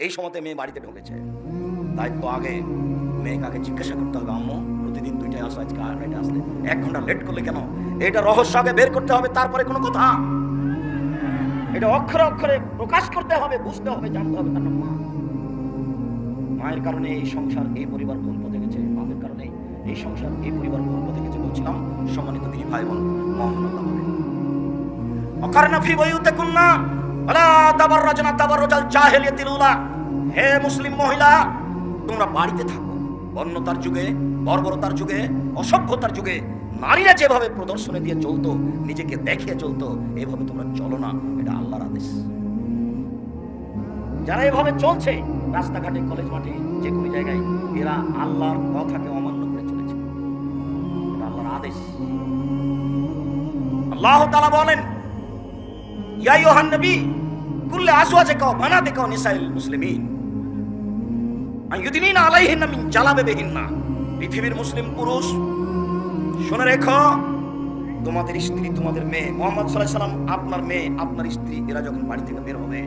এই সময়তে মেয়ে বাড়িতে ঢুকেছে। দায়িত্ব আগে মেয়ে কাকে জিজ্ঞাসা করতে হবে, আম্মু? প্রতিদিন দুইটায় আসো, আজকে আড়াইটা আসলে। এক ঘণ্টা লেট করলে কেন? এটা রহস্য আগে বের করতে হবে, তারপরে কোনো কথা। এটা অক্ষরে অক্ষরে প্রকাশ করতে হবে, বুঝতে হবে, জানতে হবে তার মা। মায়ের কারণে এই সংসার, এই পরিবার কোন পথে গেছে? বাপের কারণে এই সংসার, এই পরিবার কোন পথে গেছে বলছিলাম? সম্মানিত দিনী ভাই বোন মহান আল্লাহ বলেন ওয়ালা হে মুসলিম মহিলা, তোমরা বাড়িতে থাকো। অন্যতার যুগে, বর্বরতার যুগে, অসভ্যতার যুগে, নারীরা যেভাবে প্রদর্শনে দিয়ে চলতো, নিজেকে দেখিয়ে চলতো, এভাবে তোমরা চলো না, এটা আল্লাহর আদেশ। যারা এভাবে চলছে, রাস্তাঘাটে, কলেজ মাঠে যে কোনো জায়গায়, এরা আল্লাহর কথাকে অমান্য করে চলেছে। এটা আল্লাহর আদেশ। আল্লাহ তাআলা বলেন, ইয়া আইয়ুহান নবী কুল্লি আজওয়াজিকা ওয়া বানাতিকা ওয়া নিসাইল মুসলিমিন। আইয়ুদিনিনা আলাইহিন্না মিন জালাবিবিহিন্না পৃথিবীর মুসলিম পুরুষ, শুনে রেখো, তোমাদের স্ত্রী, তোমাদের মেয়ে, মোহাম্মদ সাল্লাহ সাল্লাম, আপনার মেয়ে, আপনার স্ত্রী, এরা যখন বাড়ি থেকে বের হবে,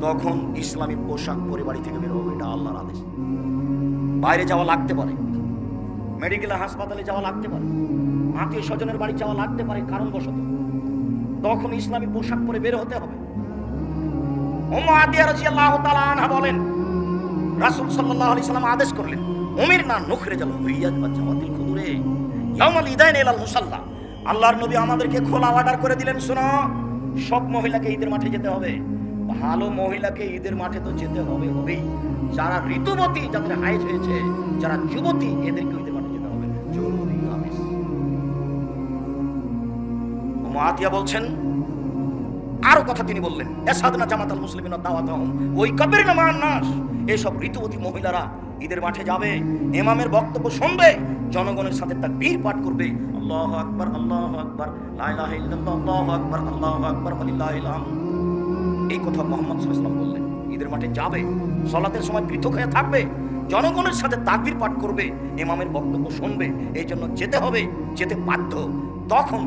তখন ইসলামী পোশাক পরে বাড়ি থেকে বের হবে, এটা আল্লাহর আদেশ। বাইরে যাওয়া লাগতে পারে। মেডিকেল হাসপাতালে যাওয়া লাগতে পারে। আত্মীয় স্বজনের বাড়ি যাওয়া লাগতে পারে, কারণবশত। তখন ইসলামী পোশাক পরে বের হতে হবে। উম্মু আদিয়া রাদিয়াল্লাহু তাআলা আনহা বলেন, রাসূল আলাইহি সাল্লাম আদেশ করলেন, উমির না নুখরে যাল হুইয়াজ বা জামাতিল খুদুরে ইয়াউমাল ইদাইন ইলাল মুসাল্লা। আল্লাহর নবী আমাদেরকে খোলা অর্ডার করে দিলেন, শোনো, সব মহিলাকে ঈদের মাঠে যেতে হবে। ভালো মহিলাকে ঈদের মাঠে তো যেতে হবে, হবেই। যারা ঋতুবতী যাদের হাইজ হয়েছে, যারা যুবতী এদেরকে ঈদের মাঠে যেতে হবে। জরুরি আদেশ। উম্মু আতিয়া বলছেন আরও কথা তিনি বললেন, এসাদনা জামাতাল মুসলিমিন দাওয়াতহম ওই কবির নামান নাস, এসব ঋতুবতী মহিলারা ঈদের মাঠে যাবে, ইমামের বক্তব্য শুনবে, জনগণের সাথে তার বীর পাঠ করবে, আল্লাহ আল্লাহ আকবার, লা ইলাহা ইল্লাল্লাহ, আল্লাহু আল্লাহু আকবার হামদ এই কথা মোহাম্মদ সাল্লাল্লাহু বললেন, ঈদের মাঠে যাবে, সলাতের সময় পৃথক হয়ে থাকবে, জনগণের সাথে তাকবীর পাঠ করবে, ইমামের বক্তব্য শুনবে এই জন্য যেতে হবে, যেতে বাধ্য। তখন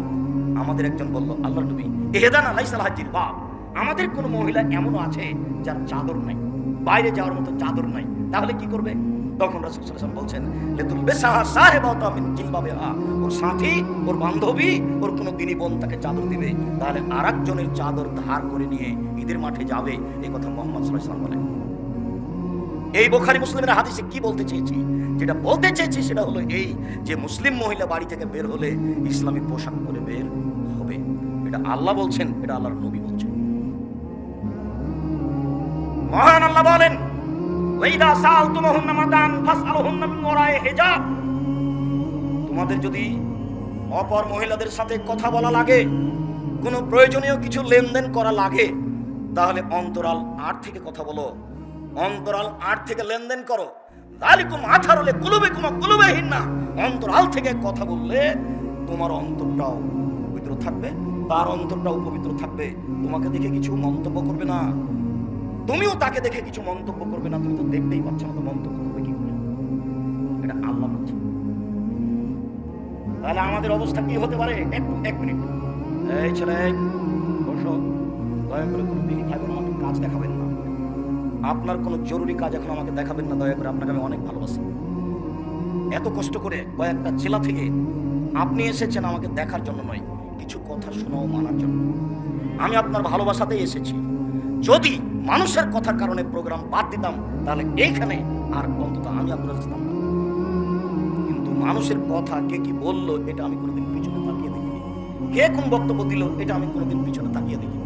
আমাদের একজন বলল আল্লাহ নবী এহেদান আলাই সালাহাজির বাপ, আমাদের কোন মহিলা এমনও আছে যার চাদর নাই। বাইরে যাওয়ার মতো চাদর নাই। তাহলে কি করবে? তখন রাসূল বলছেন, লেতুল বেসাহা সাহেবা তামিন জিলবাবিহা ওর সাথী, ওর বান্ধবী, ওর কোনো দিনী বোন তাকে চাদর দিবে। তাহলে আরেকজনের চাদর ধার করে নিয়ে ঈদের মাঠে যাবে। এই কথা মোহাম্মদ আলাইহি বলেন। এই বোখারি মুসলিমের হাদিসে কি বলতে চেয়েছি? যেটা বলতে চেয়েছি সেটা হলো এই যে, মুসলিম মহিলা বাড়ি থেকে বের হলে ইসলামী পোশাক পরে বের হবে। এটা আল্লাহ বলছেন, এটা আল্লাহর নবী বলছেন। মহান আল্লাহ বলেন, ওয়াইদা সালতুমুহুন্না মাতান মিন হিজাব। তোমাদের যদি অপর মহিলাদের সাথে কথা বলা লাগে, কোনো প্রয়োজনীয় কিছু লেনদেন করা লাগে, তাহলে অন্তরাল আট থেকে কথা বলো। অন্তরাল আট থেকে লেনদেন করো। দালিকুম আঠারোলে কুলুবে কুমা কুলুবেহীন না অন্তরাল থেকে কথা বললে তোমার অন্তরটাও পবিত্র থাকবে। তার অন্তরটাও পবিত্র থাকবে। তোমাকে দেখে কিছু মন্তব্য করবে না। তুমিও তাকে দেখে কিছু মন্তব্য করবে না। তুমি তো দেখতেই পাচ্ছ না তো মন্তব্য করবে কি করে? এটা আল্লাহ বলছে। তাহলে আমাদের অবস্থা কি হতে পারে? একটু, এক মিনিট। এই ছেলে, বসো। দয়া করে কোনো দিনই ভাই আমাকে কাজ দেখাবেন না। আপনার কোনো জরুরি কাজ এখন আমাকে দেখাবেন না। দয়া করে আপনাকে আমি অনেক ভালোবাসি। এত কষ্ট করে কয়েকটা জেলা থেকে আপনি এসেছেন আমাকে দেখার জন্য নয়। কথা শোনাও মানার জন্য। আমি আপনার ভালোবাসাতেই এসেছি। যদি মানুষের কথার কারণে প্রোগ্রাম বাদ দিতাম, তাহলে এইখানে আর অন্তত আমি আপনার আসতাম না। কিন্তু মানুষের কথা কে কি বলল, এটা আমি কোনোদিন পিছনে তাকিয়ে দেখিনি। কে কোন বক্তব্য দিল, এটা আমি কোনোদিন পিছনে তাকিয়ে দেখিনি।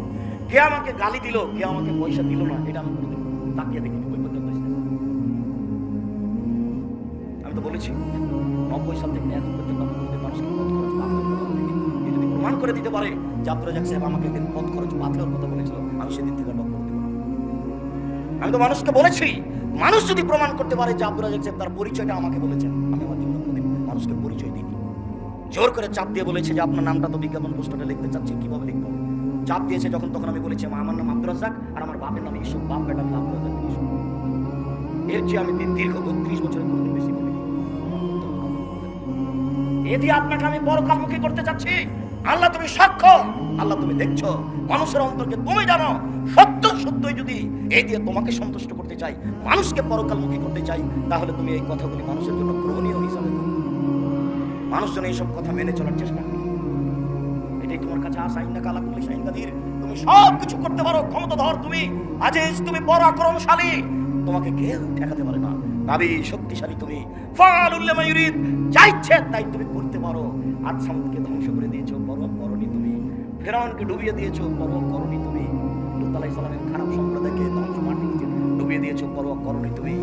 কে আমাকে গালি দিল, কে আমাকে পয়সা দিল না, এটা আমি কোনোদিন তাকিয়ে দেখিনি, ওই পর্যন্ত আমি তো বলেছি, নব্বই সাল থেকে এখন পর্যন্ত আমি মানুষকে প্রমাণ করে দিতে পারে। যে আব্দুল রাজাক সাহেব আমাকে একদিন পথ খরচ পাথরের কথা বলেছিল। আমি সেদিন থেকে বক্তব্য দেবো আমি তো মানুষকে বলেছি, মানুষ যদি প্রমাণ করতে পারে যে আব্দুল রাজাক সাহেব তার পরিচয়টা আমাকে বলেছেন। আমি আমার জীবনে কোনোদিন মানুষকে পরিচয় দিইনি। জোর করে চাপ দিয়ে বলেছে যে, আপনার নামটা তো বিজ্ঞাপন পোস্টারে লিখতে চাচ্ছি, কীভাবে লিখব? চাপ দিয়েছে যখন, তখন আমি বলেছি, আমার নাম আব্দুল রাজাক আর আমার বাপের নাম ইসুফ বাপ বেটার নাম আব্দুল রাজাক ইসুফ এর চেয়ে আমি দীর- দীর্ঘ বত্রিশ বছরের কোনোদিন বেশি বলিনি। এ আপনাকে আমি বড় কালমুখী করতে চাচ্ছি। আল্লাহ তুমি সাক্ষ্য, আল্লাহ তুমি দেখছ, মানুষের অন্তরকে তুমি জানো, সত্য, সত্যই যদি এই দিয়ে তোমাকে সন্তুষ্ট করতে চাই, মানুষকে পরকালমুখী করতে চাই, তাহলে তুমি এই কথাগুলি মানুষের জন্য গ্রহণীয় হিসাবে মানুষজন এইসব কথা মেনে চলার চেষ্টা করে। এটাই তোমার কাছে আসা ইন্না কালা কুল্লি শাহিন কাদির। তুমি সব কিছু করতে পারো ক্ষমতা ধর তুমি, আজিজ তুমি পরাক্রমশালী। তোমাকে কেউ ঠেকাতে পারে না। নাবি, শক্তিশালী তুমি। ফালুল্লাহ মায়ুরিদ যা ইচ্ছে তাই তুমি করতে পারো। আর সামুদকে ধ্বংস ফেরাউনকে ডুবিয়ে দিয়েছ পরম করনি তুমি। লুত আলাইহিস সালামের খারাপ সম্প্রদায়কে ধ্বংস মাটি নিচে ডুবিয়ে দিয়েছ পরম করনি তুমি।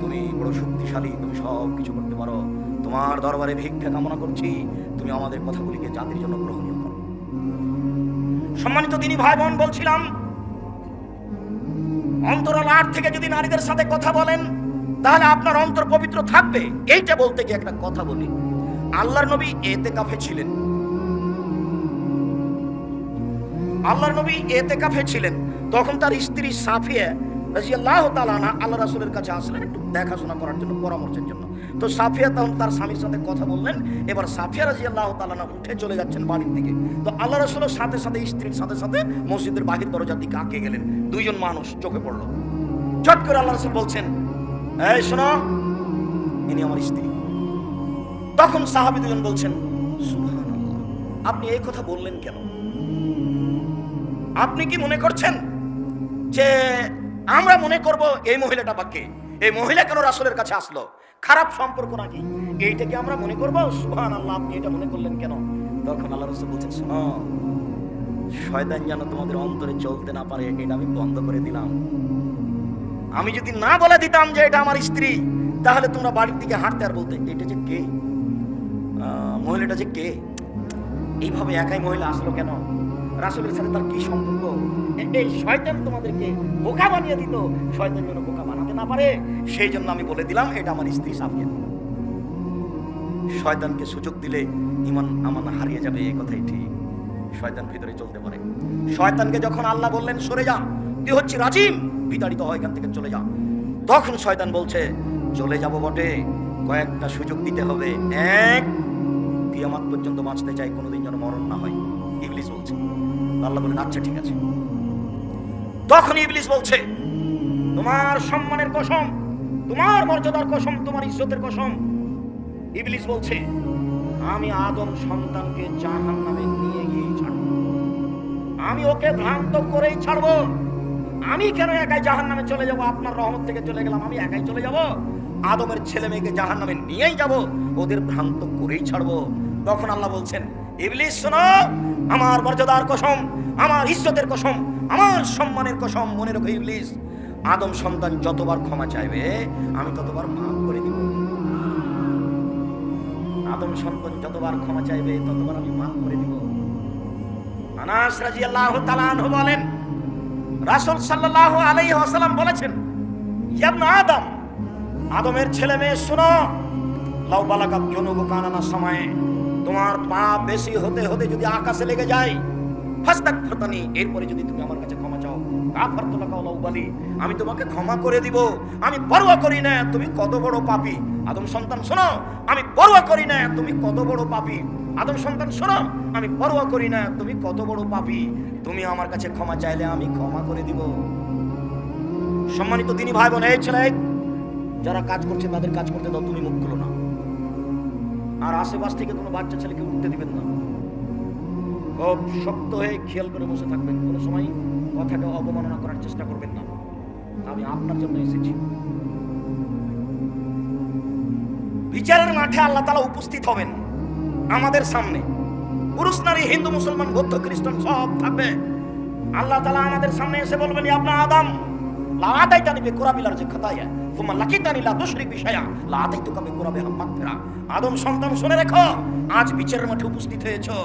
তুমি বড় শক্তিশালী, তুমি সব কিছু করতে পারো। তোমার দরবারে ভিক্ষা কামনা করছি, তুমি আমাদের কথাগুলিকে জাতির জন্য গ্রহণীয় করো। সম্মানিত তিনি ভাই বোন বলছিলাম অন্তরাল আট থেকে যদি নারীদের সাথে কথা বলেন, তাহলে আপনার অন্তর পবিত্র থাকবে। এইটা বলতে গিয়ে একটা কথা বলি। আল্লাহর নবী এতে কাফে ছিলেন। আল্লাহর নবী এতে কাফে ছিলেন। তখন তার স্ত্রী সাফিয়া রাজিয়াল্লাহ তালানা আল্লাহ রাসুলের কাছে আসলেন একটু দেখাশোনা করার জন্য, পরামর্শের জন্য। তো সাফিয়া তখন তার স্বামীর সাথে কথা বললেন। এবার সাফিয়া রাজিয়াল্লাহ তালানা উঠে চলে যাচ্ছেন বাড়ির দিকে। তো আল্লাহ রাসুলের সাথে সাথে, স্ত্রীর সাথে সাথে মসজিদের বাহির দরজার দিকে আঁকে গেলেন। দুইজন মানুষ চোখে পড়ল। চট করে আল্লাহ রাসুল বলছেন, এই শোনো, ইনি আমার স্ত্রী। তখন সাহাবি দুজন বলছেন আপনি এই কথা বললেন কেন? আপনি কি মনে করছেন যে আমরা মনে করব এই মহিলাটা বাক্যে এই মহিলা কেন রাসুলের কাছে আসলো? খারাপ সম্পর্ক নাকি? এইটাকে আমরা মনে করব? সুহান আল্লাহ আপনি এটা মনে করলেন কেন? তখন আল্লাহ রসুল বলছেন, শোনো, শয়তান যেন তোমাদের অন্তরে চলতে না পারে, এটা আমি বন্ধ করে দিলাম। আমি যদি না বলে দিতাম যে এটা আমার স্ত্রী, তাহলে তোমরা বাড়ির দিকে হাঁটতে আর বলতে, এটা যে কে? মহিলাটা যে কে? এইভাবে একাই মহিলা আসলো কেন? রাসুলের সাথে তার কি সম্পর্ক? এই শয়তান তোমাদেরকে বোকা বানিয়ে দিত। শয়তান যেন বোকা বানাতে না পারে, সেই জন্য আমি বলে দিলাম, এটা আমার স্ত্রী সাফিয়া। শয়তানকে সুযোগ দিলে ইমান আমান হারিয়ে যাবে এই কথাই ঠিক। শয়তান ভিতরে চলতে পারে। শয়তানকে যখন আল্লাহ বললেন, সরে যা, তুই হচ্ছে রাজিম, বিতাড়িত হয় এখান থেকে চলে যা। তখন শয়তান বলছে, চলে যাব বটে, কয়েকটা সুযোগ দিতে হবে। এক, কিয়ামাত পর্যন্ত বাঁচতে চাই, কোনোদিন যেন মরণ না হয়। ইবলিস বলছে। আল্লাহ বলেন আচ্ছা ঠিক আছে। তখন ইবলিস বলছে, তোমার সম্মানের কসম, তোমার মর্যাদার কসম, তোমার ইজ্জতের কসম। ইবলিস বলছে, আমি আদম সন্তানকে জাহান নামে নিয়ে গিয়ে ছাড়ব। আমি ওকে ভ্রান্ত করেই ছাড়বো। আমি কেন একাই জাহান নামে চলে যাব? আপনার রহমত থেকে চলে গেলাম, আমি একাই চলে যাব। আদমের ছেলে মেয়েকে জাহান নামে নিয়েই যাব, ওদের ভ্রান্ত করেই ছাড়বো। তখন আল্লাহ বলছেন ইবলিস, শোনো, আমার মর্যাদার কসম, আমার ইজ্জতের কসম, আমার সম্মানের কসম, মনে রেখো ইবলিস, আদম সন্তান যতবার ক্ষমা চাইবে, আমি ততবার মাফ করে দিব। আদম সন্তান যতবার ক্ষমা চাইবে, ততবার আমি মাফ করে দিব। আনাস রাদিয়াল্লাহু তাআলা আনহু বলেন, রাসূল সাল্লাল্লাহু আলাইহি ওয়াসাল্লাম বলেছেন ইবনে আদম, আদমের ছেলে মেয়ে শোনো, লাউ বালাকাত জুনুবু কানানা সময়ে তোমার পাপ বেশি হতে হতে যদি আকাশে লেগে যায় ফাস্তাগফিরতানি এরপরে যদি তুমি আমার কাছে ক্ষমা চাও গাফারতু লাকা ওয়ালাউ বালি আমি তোমাকে ক্ষমা করে দিব, আমি পরোয়া করি না, তুমি কত বড় পাপী। আদম সন্তান, শোনো, আমি পরোয়া করি না, তুমি কত বড় পাপী। আদম সন্তান, শোনো, আমি পরোয়া করি না, তুমি কত বড় পাপী। তুমি আমার কাছে ক্ষমা চাইলে আমি ক্ষমা করে দিব। সম্মানিত দিনী ভাই বোন, এই ছেলে, যারা কাজ করছে, তাদের কাজ করতে দাও, তুমি মুখ খুলো না। আর আশেপাশ থেকে কোনো বাচ্চা ছেলেকে উঠতে দিবেন না। খুব শক্ত হয়ে খেয়াল করে বসে থাকবেন। কোনো সময় কথাটা অবমাননা করার চেষ্টা করবেন না। আমি আপনার জন্য এসেছি। বিচারের মাঠে আল্লাহ তালা উপস্থিত হবেন আমাদের সামনে। পুরুষ, নারী, হিন্দু, মুসলমান, বৌদ্ধ, খ্রিস্টান সব থাকবে। আল্লাহ তালা আমাদের সামনে এসে বলবেন আপনার আদম লা আতাইতানি বিকুরাবিলার যে খাতায়া তোমার লাকিতানি লা তুশরিক লা আতাইতুকা বিকুরাবিহা মাগফিরা আদম সন্তান, শুনে রেখো, আজ বিচারের মাঠে উপস্থিত হয়েছো,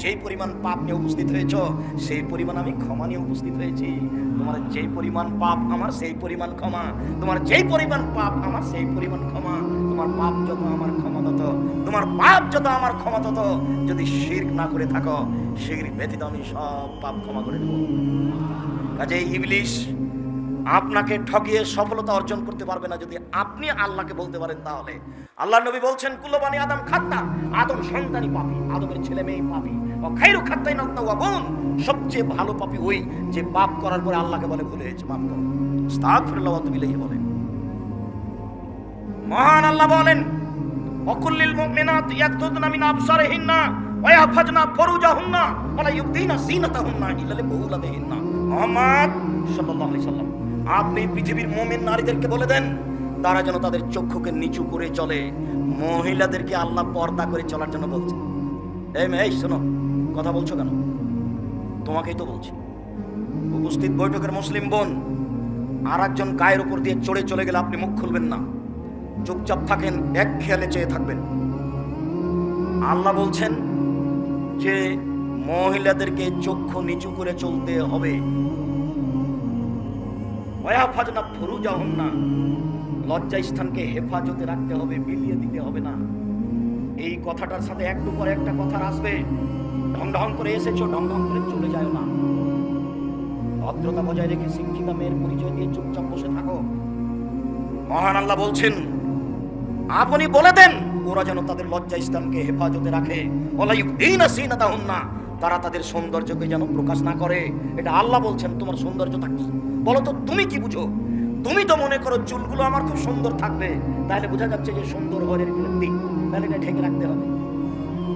যেই পরিমাণ পাপ নিয়ে উপস্থিত হয়েছো, সেই পরিমাণ আমি ক্ষমা নিয়ে উপস্থিত হয়েছি। তোমার যেই পরিমাণ পাপ আমার, সেই পরিমাণ ক্ষমা। তোমার যেই পরিমাণ পাপ আমার, সেই পরিমাণ ক্ষমা। তোমার পাপ যত আমার ক্ষমা তোমার পাপ যত আমার ক্ষমা যদি শিরক না করে থাকো শির ব্যতীত আমি সব পাপ ক্ষমা করে দেবো। কাজে ইবলিশ আপনাকে ঠকিয়ে সফলতা অর্জন করতে পারবে না যদি আপনি আল্লাহকে বলতে পারেন তাহলে। আল্লাহ নবী বলছেন কুলবানি আদম খাত্তা, আদম সন্তানই পাপি, আদমের ছেলে মেয়ে পাপি। খাইরু খাত্তাইন তাওয়াবুন সবচেয়ে ভালো পাপী ওই যে পাপ করার পরে আল্লাহকে বলে, ভুলে গেছে, মাফ করো। বলেন। মহান আল্লাহ বলেন, অকুল্লিল মুমিনাত ইয়াকতুদনা মিন আবসারিহিন্না ওয়া ইয়াহফাজনা ফুরুজাহুন্না, ওয়া লা ইউবদিনা যিনাতাহুন্না ইল্লা লিবুলাতিহিন্না মুহাম্মদ সাল্লাল্লাহু আলাইহি আপনি পৃথিবীর মুমিন নারীদেরকে বলে দেন, তারা যেন তাদের চক্ষুকে নিচু করে চলে। মহিলাদেরকে আল্লাহ পর্দা করে চলার জন্য বলছে এই মেয়ে শোনো, কথা বলছো কেন? তোমাকেই তো বলছি। উপস্থিত বৈঠকের মুসলিম বোন আর একজন গায়ের উপর দিয়ে চড়ে চলে গেলে আপনি মুখ খুলবেন না। চুপচাপ থাকেন, এক খেয়ালে চেয়ে থাকবেন। আল্লাহ বলছেন যে, মহিলাদেরকে চক্ষু নিচু করে চলতে হবে। ওয়াফাজনা ফুরুজা হন না। লজ্জা স্থানকে হেফাজতে রাখতে হবে, বিলিয়ে দিতে হবে না। এই কথাটার সাথে একটু পরে একটা কথা আসবে। ঢং ঢং করে এসেছ, ঢং ঢং করে চলে যায় না। ভদ্রতা বজায় রেখে শিক্ষিতা মেয়ের পরিচয় দিয়ে চুপচাপ বসে থাকো। মহান আল্লাহ বলছেন, আপনি বলে দেন, ওরা যেন তাদের লজ্জা স্থানকে হেফাজতে রাখে। না তারা তাদের সৌন্দর্যকে যেন প্রকাশ না করে। এটা আল্লাহ বলছেন, তোমার সৌন্দর্যটা কি? বলো তো তুমি কি বুঝো? তুমি তো মনে করো চুলগুলো আমার খুব সুন্দর থাকবে। তাহলে বোঝা যাচ্ছে যে সুন্দর হরের দিক তাহলে এটা ঢেকে রাখতে হবে।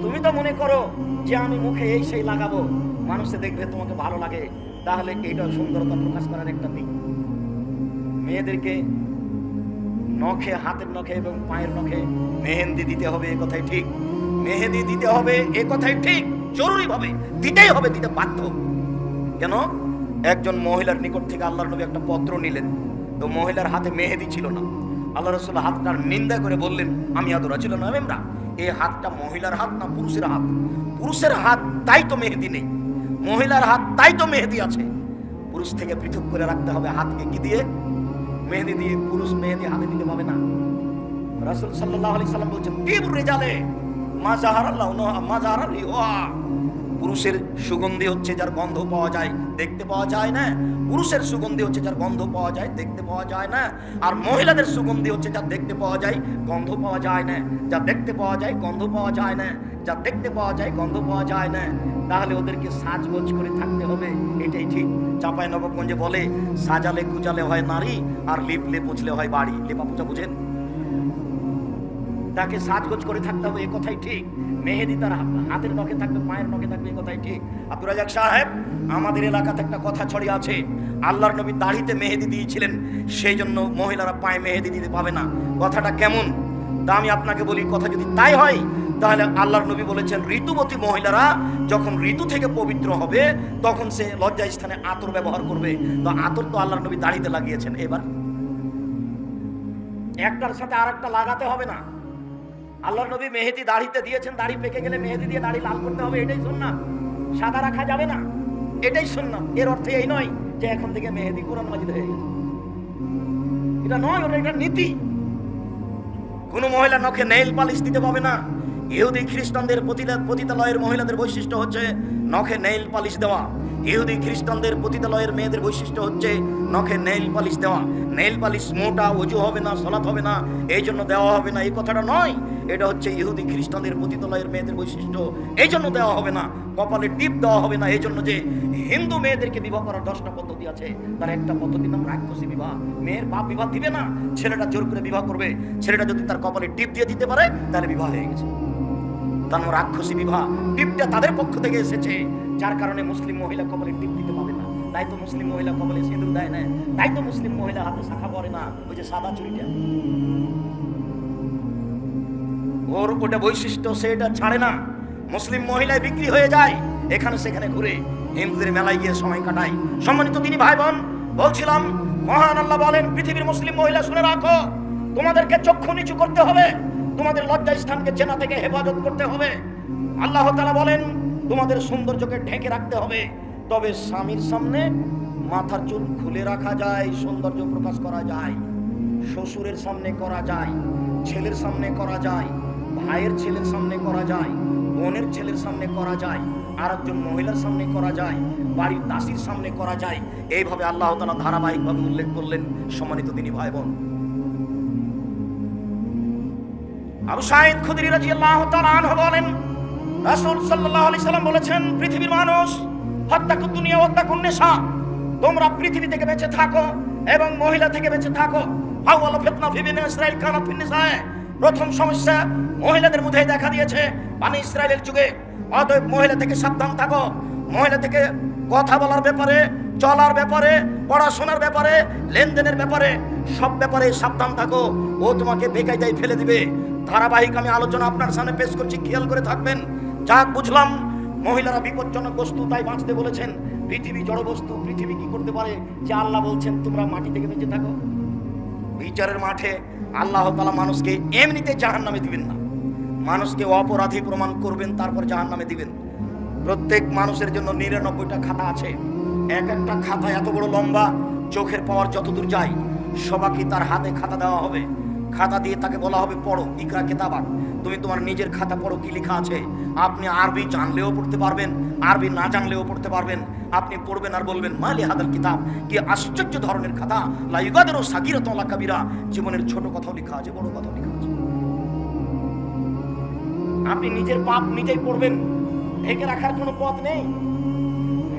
তুমি তো মনে করো যে আমি মুখে এই সেই লাগাবো? মানুষে দেখবে তোমাকে ভালো লাগে। তাহলে এইটা সুন্দরতা প্রকাশ করার একটা দিক। মেয়েদেরকে নখে, হাতের নখে এবং পায়ের নখে মেহেন্দি দিতে হবে এ কথাই ঠিক। মেহেন্দি দিতে হবে এ কথাই ঠিক। জরুরি ভাবে দিতেই হবে, দিতে বাধ্য। কেন? একজন মহিলার নিকট থেকে আল্লাহর নবী একটা পত্র নিলেন। তো মহিলার হাতে মেহেদি ছিল না। আল্লাহ রসুল হাতটার নিন্দা করে বললেন, আমি আদরা ছিল না মেমরা। এই হাতটা মহিলার হাত না পুরুষের হাত? পুরুষের হাত তাই তো মেহেদি নেই। মহিলার হাত তাই তো মেহেদি আছে। পুরুষ থেকে পৃথক করে রাখতে হবে হাতকে কি দিয়ে? মেহেদি দিয়ে। পুরুষ মেহেদি হাতে দিতে পাবে না। রাসূল সাল্লাল্লাহু আলাইহি সাল্লাম বলছেন তিব রিজালে মা জাহারাল্লাহু মা জাহারালি ওয়া পুরুষের সুগন্ধি হচ্ছে যার গন্ধ পাওয়া যায়, দেখতে পাওয়া যায় না। পুরুষের সুগন্ধি হচ্ছে যার গন্ধ পাওয়া যায়, দেখতে পাওয়া যায় না। আর মহিলাদের সুগন্ধি হচ্ছে যা দেখতে পাওয়া যায়, গন্ধ পাওয়া যায় না। যা দেখতে পাওয়া যায়, গন্ধ পাওয়া যায় না। যা দেখতে পাওয়া যায়, গন্ধ পাওয়া যায় না। তাহলে ওদেরকে সাজগোজ করে থাকতে হবে, এটাই ঠিক। চাপাই নবগঞ্জে বলে, সাজালে কুচালে হয় নারী, আর লিপলে পুছলে হয় বাড়ি। লেপা পুজা বুঝেন? তাকে সাজগোজ করে থাকতে হবে, এ কথাই ঠিক। মেহেদি তার হাতের নখে থাকবে, পায়ের নখে থাকবে, এ কথাই ঠিক। আব্দুর রাজাক সাহেব, আমাদের এলাকাতে একটা কথা ছড়িয়ে আছে। আল্লাহর নবী দাড়িতে মেহেদি দিয়েছিলেন, সেই জন্য মহিলারা পায়ে মেহেদি দিতে পাবে না। কথাটা কেমন? তা আমি আপনাকে বলি, কথা যদি তাই হয়, তাহলে আল্লাহর নবী বলেছেন, ঋতুবতী মহিলারা যখন ঋতু থেকে পবিত্র হবে, তখন সে লজ্জা স্থানে আতর ব্যবহার করবে। তো আতর তো আল্লাহর নবী দাড়িতে লাগিয়েছেন। এবার একটার সাথে আর একটা লাগাতে হবে না। আল্লাহর নবী মেহেদি দাড়িতে দিয়েছেন, দাড়ি পেকে গেলে মেহেদি দিয়ে দাড়ি লাল করতে হবে, এটাই শুননা সাদা রাখা যাবে না, এটাই শুননা এর অর্থ এই নয় যে এখন থেকে মেহেদি কোরআন মাজিদ হয়ে গেছে। এটা নয়, ওটা এটা নীতি। কোন মহিলা নখে নেইল পালিশ দিতে পাবে না। ইহুদি খ্রিস্টানদের পতিতালয়ের মহিলাদের বৈশিষ্ট্য হচ্ছে নখে নেইল পালিশ দেওয়া। ইহুদি খ্রিস্টানদের পতিতালয়ের মেয়েদের বৈশিষ্ট্য হচ্ছে নখে নেইল পালিশ দেওয়া। নেইল পালিশ মোটা অজু হবে না, সলাৎ হবে না, এই জন্য দেওয়া হবে না। এই কথাটা নয়। এটা হচ্ছে ইহুদি খ্রিস্টানদের পতিতালয়ের মেয়েদের বৈশিষ্ট্য। এই জন্য দেওয়া হবে না। কপালে টিপ দেওয়া হবে না। এই জন্য যে হিন্দু মেয়েদেরকে বিবাহ করার দশটা পদ্ধতি আছে, তার একটা পদ্ধতির নাম রাক্ষসী বিবাহ। মেয়ের বাপ বিবাহ দিবে না, ছেলেটা জোর করে বিবাহ করবে। ছেলেটা যদি তার কপালে টিপ দিয়ে দিতে পারে, তাহলে বিবাহ হয়ে গেছে। তার রাক্ষসী বিবাহ। টিপটা তাদের পক্ষ থেকে এসেছে। যার কারণে মুসলিম মহিলা কবলে টিপ দিতে পারে না। তাই তো মুসলিম মহিলা কবলে সিঁদুর দেয় না। তাই তো মুসলিম মহিলা হাতে শাখা পরে না, ওই যে সাদা চুরিটা ওর ওটা বৈশিষ্ট্য সেটা ছাড়ে না। মুসলিম মহিলায় বিক্রি হয়ে যায়, এখানে সেখানে ঘুরে হিন্দুদের মেলায় গিয়ে সময় কাটায়। সম্মানিত তিনি ভাই বোন বলছিলাম, মহান আল্লাহ বলেন, পৃথিবীর মুসলিম মহিলা শুনে রাখো, তোমাদেরকে চক্ষু নিচু করতে হবে, তোমাদের লজ্জা স্থানকে চেনা থেকে হেফাজত করতে হবে। আল্লাহ তালা বলেন তোমাদের সৌন্দর্যকে ঢেকে রাখতে হবে। তবে স্বামীর সামনে মাথার চুল খুলে রাখা যায়, সৌন্দর্য প্রকাশ করা যায়, শ্বশুরের সামনে করা যায়, ছেলের সামনে করা যায়, ভাইয়ের ছেলের সামনে করা যায়, বোনের ছেলের সামনে করা যায় আর একজন মহিলার সামনে করা যায়, বাড়ির দাসীর সামনে করা যায়। এইভাবে আল্লাহ তালা ধারাবাহিকভাবে উল্লেখ করলেন সম্মানিত তিনি ভাই বোন আবু সাইদ খুদরি রাদিয়াল্লাহু তাআলা আনহু বলেন রাসূল সাল্লাল্লাহু আলাইহি সাল্লাম বলেছেন, পৃথিবীর মানুষ হত্যাকু দুনিয়া হত্যাকু নেশা। তোমরা পৃথিবী থেকে বেঁচে থাকো এবং মহিলা থেকে বেঁচে থাকো। আউয়াল ফিতনা ফি বিনি ইসরাইল কানা ফি নিসায়ে। প্রথম সমস্যা, মহিলাদের মধ্যে দেখা দিয়েছে মানে ইসরায়েলের যুগে অতএব মহিলা থেকে সাবধান থাকো। মহিলা থেকে কথা বলার ব্যাপারে, চলার ব্যাপারে, পড়াশোনার ব্যাপারে, লেনদেনের ব্যাপারে, সব ব্যাপারে সাবধান থাকো। ও তোমাকে বেকায়দায় ফেলে দিবে। ধারাবাহিক আমি আলোচনা আপনার সামনে পেশ করছি, খেয়াল করে থাকবেন। যাক বুঝলাম, মহিলারা বিপজ্জনক বস্তু, তাই বাঁচতে বলেছেন। পৃথিবী জড় বস্তু, পৃথিবী কি করতে পারে? যে আল্লাহ বলছেন, তোমরা মাটি থেকে বেঁচে থাকো। বিচারের মাঠে আল্লাহ তালা মানুষকে এমনিতে জাহান নামে দিবেন না। মানুষকে অপরাধী প্রমাণ করবেন, তারপর জাহান নামে দিবেন। প্রত্যেক মানুষের জন্য নিরানব্বইটা খাতা আছে। এক একটা খাতা এত বড় লম্বা, চোখের পাওয়ার যতদূর যায়, সবাইকে তার হাতে খাতা দেওয়া হবে। খাতা দিয়ে তাকে বলা হবে, পড়ো, ইকরা কেতাবাক তুমি তোমার নিজের খাতা পড়ো, কি লেখা আছে? আপনি আরবি জানলেও পড়তে পারবেন, আরবি না জানলেও পড়তে পারবেন। আপনি পড়বেন আর বলবেন মালি হাদাল কিতাব, কি আশ্চর্য ধরনের খাতা। লাইগাদেরও সাকিরত কাবিরা। জীবনের ছোট কথাও লেখা আছে, বড় কথাও লেখা আছে। আপনি নিজের পাপ নিজেই পড়বেন। ঢেকে রাখার কোনো পথ নেই।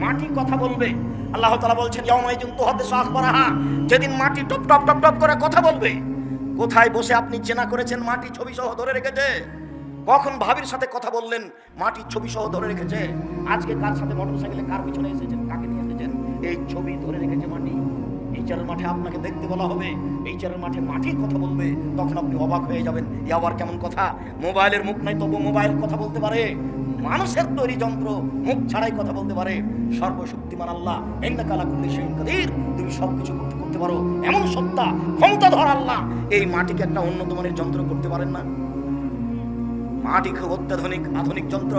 মাটি কথা বলবে। আল্লাহ তালা বলছেন যেদিন মাটি টপ টপ টপ টপ করে কথা বলবে কোথায় বসে আপনি চেনা করেছেন মাটি ছবি সহ ধরে রেখেছে? কখন ভাবির সাথে কথা বললেন মাটির ছবি সহ ধরে রেখেছে? আজকে কার সাথে মোটরসাইকেলে কার পিছনে এসেছেন, কাকে নিয়ে এসেছেন? এই ছবি ধরে রেখেছে মাটি। এইচারের মাঠে আপনাকে দেখতে বলা হবে। এইচারের মাঠে মাটির কথা বলবে, তখন আপনি অবাক হয়ে যাবেন। এ আবার কেমন কথা? মোবাইলের মুখ নাই তবু মোবাইল কথা বলতে পারে। মানুষের তৈরি যন্ত্র, মুখ ছাড়াই কথা বলতে পারে। সর্বশক্তিমান আল্লাহ তুমি সবকিছু করতে করতে পারো, এমন সত্তা ক্ষমতা ধর আল্লাহ। এই মাটিকে একটা উন্নত মানের যন্ত্র করতে পারেন না। মাটি খুব অত্যাধুনিক, আধুনিক যন্ত্র।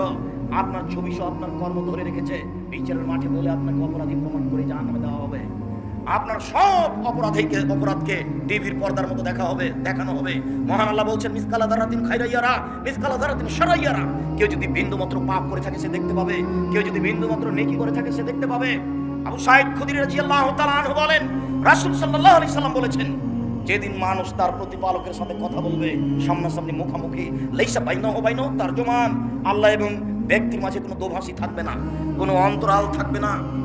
আপনার ছবি সহ আপনার কর্ম ধরে রেখেছে। বিচারের মাঠে বলে আপনাকে অপরাধী প্রমাণ করে জাহান্নামে দেওয়া হবে। আপনার সব অপরাধীকে, অপরাধকে টিভির পর্দার মতো দেখা হবে, দেখানো হবে। মহান আল্লাহ বলছেন মিসকালা দারাতিন খাইরাইয়ারা মিসকালা দারাতিন সারাইয়ারা। কেউ যদি বিন্দু মাত্র পাপ করে থাকে, সে দেখতে পাবে। কেউ যদি বিন্দু মাত্র নেকি করে থাকে, সে দেখতে পাবে। আবু সাইদ খুদির রাদিয়াল্লাহু তাআলা আনহু বলেন, রাসূল সাল্লাল্লাহু আলাইহি সাল্লাম বলেছেন, যেদিন মানুষ তার প্রতিপালকের সাথে কথা বলবে, সামনাসামনি মুখামুখি, লেইসা বাইন বাইন তার জমান, আল্লাহ এবং ব্যক্তির মাঝে কোনো দোভাষী থাকবে না, কোনো অন্তরাল থাকবে না।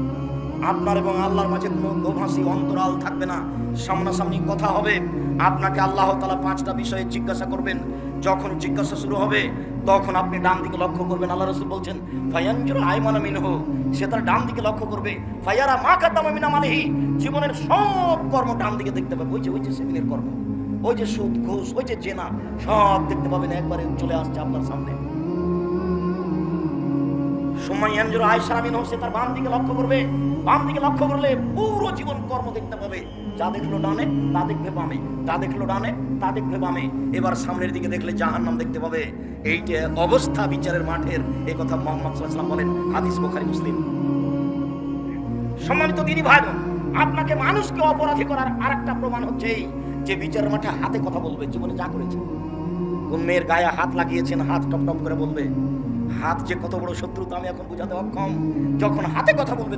আপনার এবং আল্লাহর মাঝে কোনো অন্তরাল থাকবে না। সামনাসামনি কথা হবে। আপনাকে আল্লাহ তালা পাঁচটা বিষয়ে জিজ্ঞাসা করবেন। যখন জিজ্ঞাসা শুরু হবে, তখন আপনি ডান দিকে লক্ষ্য করবেন। আল্লাহ রসুল বলছেন ফায়াঞ্জুর আয়মানা মিনহ। সে তার ডান দিকে লক্ষ্য করবে। ফায়ারা মা কাদ্দামা মিনা মালিহি জীবনের সব কর্ম ডান দিকে দেখতে পাবে। ওই যে ওই যে সেদিনের কর্ম, ওই যে সুদ, ঘুষ, ওই যে জেনা, সব দেখতে পাবেন। একবারে চলে আসছে আপনার সামনে। সময় এনজুর আয়সা আমিন হোসে তার বাম দিকে লক্ষ্য করবে, বাম দিকে লক্ষ্য করলে পুরো জীবন কর্ম দেখতে পাবে। যা দেখল ডানে, তা দেখবে বামে। তা দেখল ডানে, তা দেখবে বামে। এবার সামনের দিকে দেখলে জাহান্নাম দেখতে পাবে। এইটা অবস্থা বিচারের মাঠের। এই কথা মোহাম্মদ সাল্লাল্লাহু বলেন, হাদিস বুখারী, মুসলিম। সম্মানিত দিনী ভাই আপনাকে মানুষকে অপরাধী করার আরেকটা প্রমাণ হচ্ছে এই যে বিচারের মাঠে হাতে কথা বলবে, জীবনে যা করেছে। কোন মেয়ের গায়ে হাত লাগিয়েছেন, হাত টপ টপ করে বলবে। হাত যে কত বড় শত্রু তা আমি এখন বোঝাতে অক্ষম। যখন হাতে কথা বলবে